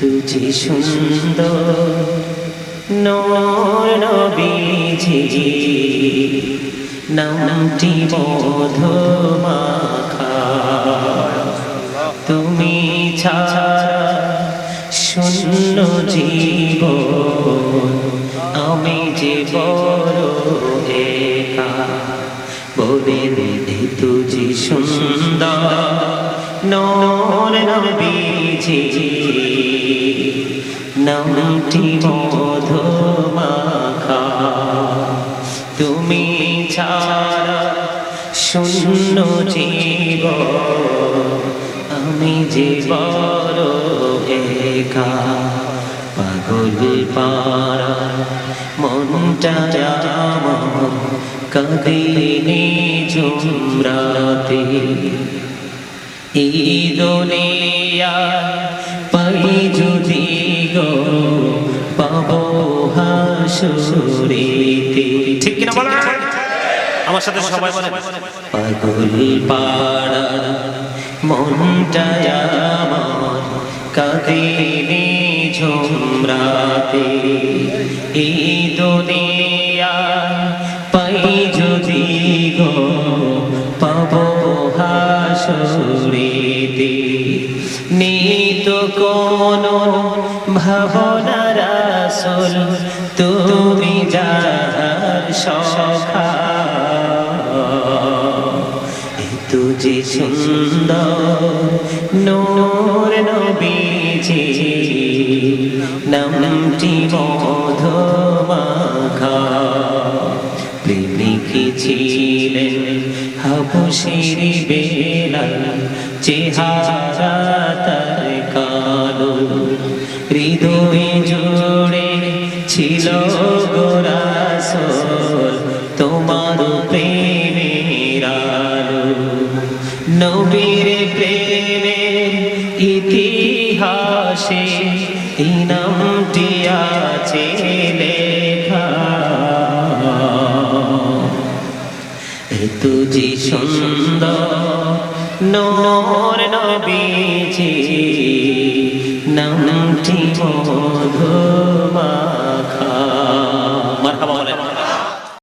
তুঝি সুন্দর। নবীজি। নামটি বোধ তুমি ছাড়া শূন্য জীব আমি যে বড় বলে দে তুঝি সুন্দর। নবীজি। নামটি বোধ মাখা তুমি ছাড়া শূন্য জীব আমি যে বড় একা। পাগল পাড়া, মনটা আমার কাঁদিনি ঝুমরাতে এই দুনিয়া হাসুরিতে ঠিক কিনা বলেন আমার সাথে সবাই বলেন। পাগল পাড়া, মনটা আমার কাঁদিনি ঝুমরাতে। এই দুনিয়া পাই যদি গো পাবো হাসুরিতে নিত কোন ভাবনার আসল তুমি যার সখা। তুঝে সুন্দর নোর নবীজি নামটি বোধ ছিলেন হাবুসির বেলা চেহারা তার কালো। হৃদয় জোড়ে ছিল গোরাসল তোমার প্রেমের আলো। নবীর প্রেমের ইতিহাসে এই তুজি সুন্দর। নোর নবীজি নামটি মধুমা